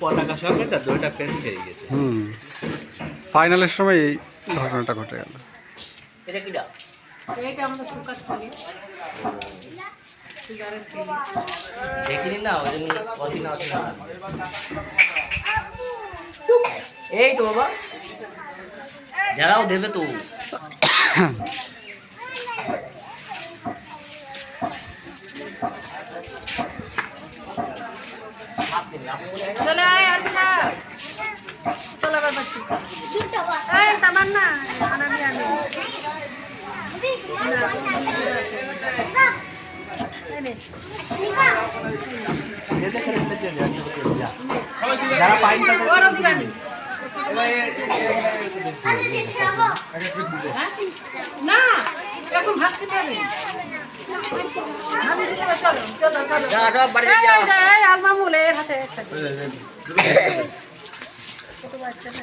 পতাকা সঙ্গে তার পেন গেছে। হুম। ফাইনালের সময় এই ঘটনাটা ঘটে গেল। এটা কিটা দেখিনি না ওই জন্য অচিনা অচিনা এই তো বাবা। যারাও দেবে তো। যারা পাইনি না এখন ভাত খেতে হবে ছোট বাচ্চাটা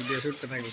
দিয়ে ছুটতে থাকি